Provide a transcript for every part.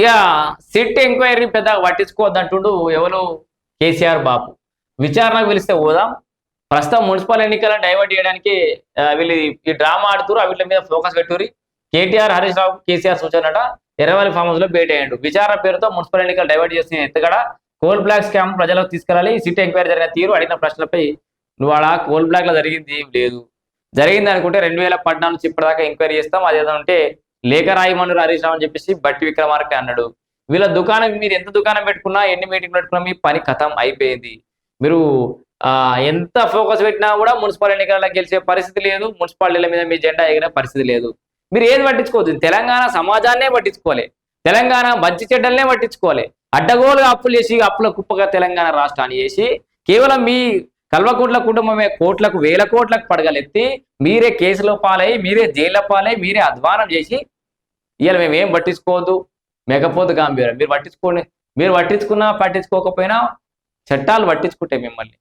ఇక SIT enquiry పెద్దగా పట్టించుకోవద్దు అంటుండు ఎవరు కేసీఆర్ బాబు. విచారణకు పిలిస్తే పోదాం. ప్రస్తుతం మున్సిపల్ ఎన్నికలను డైవర్ట్ చేయడానికి వీళ్ళు ఈ డ్రామా ఆడుతురు వీటి మీద ఫోకస్ పెట్టురి కేటీఆర్ హరీష్ రావు కేసీఆర్ సూచనట ఎర్రవల్లి ఫామ్ హౌస్లో భేటీ అయ్యాడు. విచారణ పేరుతో మున్సిపల్ ఎన్నికలు డైవర్ట్ చేసిన ఎత్తుగడ కోల్ బ్లాక్ స్కామ్ ప్రజలకు తీసుకెళ్ళాలి. సిట్ ఎంక్వైరీ జరిగిన తీరు అడిగిన ప్రశ్నలపై నువ్వు ఆడ కోల్ బ్లాక్లో జరిగింది ఏం లేదు. జరిగింది అనుకుంటే రెండు వేల పద్నాలుగు నుంచి ఇప్పటిదాకా ఎంక్వైరీ చేస్తాం. అదేదంటే ఉంటే లేఖ రాయమన్నారు హరీష్ రావు అని చెప్పేసి బట్టి విక్రమార్క అన్నాడు. వీళ్ళ దుకాణం మీరు ఎంత దుకాణం పెట్టుకున్నా ఎన్ని మీటింగ్ పెట్టుకున్నా మీ పని కథం అయిపోయింది. మీరు ఆ ఎంత ఫోకస్ పెట్టినా కూడా మున్సిపల్ ఎన్నికల్లో గెలిచే పరిస్థితి లేదు మున్సిపాలిటీల మీద మీ జెండా ఎగిరే పరిస్థితి లేదు. మీరు ఏది పట్టించుకోవద్దు. తెలంగాణ సమాజాన్నే పట్టించుకోవాలి. తెలంగాణ మంచి చెడ్డలనే పట్టించుకోవాలి. అడ్డగోలుగా అప్పులు చేసి అప్పుల కుప్పగా తెలంగాణ రాష్ట్రాన్ని చేసి కేవలం మీ కల్వకోట్ల కుటుంబమే కోట్లకు వేల కోట్లకు పడగలెత్తి మీరే కేసులో పాలై మీరే జైల్లో పాలై మీరే అధ్వానం చేసి ఇవాళ మేము ఏం పట్టించుకోవద్దు. మేకపోతు గాంభీరం మీరు పట్టించుకోండి. మీరు పట్టించుకున్నా పట్టించుకోకపోయినా చట్టాలు పట్టించుకుంటాయి మిమ్మల్ని.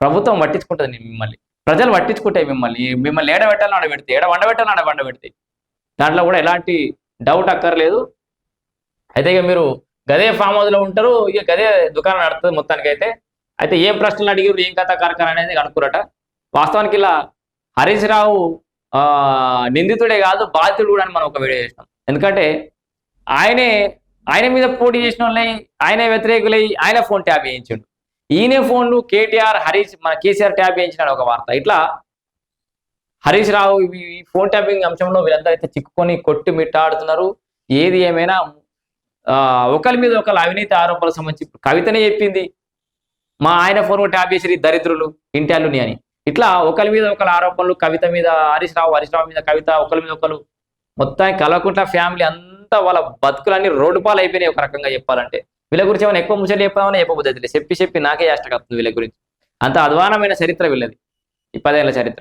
ప్రభుత్వం పట్టించుకుంటుంది మిమ్మల్ని. ప్రజలు పట్టించుకుంటాయి మిమ్మల్ని. మిమ్మల్ని ఏడబెట్టాలని ఆడబెడితే ఏడ వండబెట్టాలని ఆడ వండబెడితే దాంట్లో కూడా ఎలాంటి డౌట్ అక్కర్లేదు. అయితే ఇక మీరు గదే ఫామ్ హౌస్లో ఉంటారు. ఇక గదే దుకాణం నడుస్తుంది మొత్తానికి అయితే అయితే ఏం ప్రశ్నలు అడిగారు ఏం కథ కార్ఖాన అనేది కనుక్కురట. వాస్తవానికి ఇలా హరీష్ రావు నిందితుడే కాదు బాధితుడు కూడా అని మనం ఒక వీడియో చేసినాం. ఎందుకంటే ఆయనే ఆయన మీద పోటీ చేసిన వాళ్ళని ఆయనే వ్యతిరేకులై ఆయన ఫోన్ ట్యాప్ చేయించాడు. ఈయన ఫోన్లు కేటీఆర్ హరీష్ మన కేసీఆర్ ట్యాప్ చేయించినాడు ఒక వార్త. ఇట్లా హరీష్ రావు ఈ ఫోన్ ట్యాపింగ్ అంశంలో వీళ్ళందరూ అయితే చిక్కుకొని కొట్టి మిట్టాడుతున్నారు. ఏది ఏమైనా ఒకరి మీద ఒకరు అవినీతి ఆరోపణలకు సంబంధించి కవితనే చెప్పింది. మా ఆయన ఫోన్ ట్యాప్ చేసి దరిద్రులు ఇంటాలుని అని. ఇట్లా ఒకరి మీద ఒకరు ఆరోపణలు కవిత మీద హరీష్ రావు హరీష్ రావు మీద కవిత ఒకరి మీద ఒకరు మొత్తం కలవకుంట్ల ఫ్యామిలీ అంతా వాళ్ళ బతుకులన్నీ రోడ్డు పాలు అయిపోయినాయి ఒక రకంగా చెప్పాలంటే. వీళ్ళ గురించి ఏమైనా ఎక్కువ ముచ్చట్లు చెప్పామని చెప్పబుద్ధి చెప్పి చెప్పి నాకే యాష్టకత్తుంది వీళ్ళ గురించి. అంత అధ్వానమైన చరిత్ర వీళ్ళది. ఈ పదేళ్ళ చరిత్ర.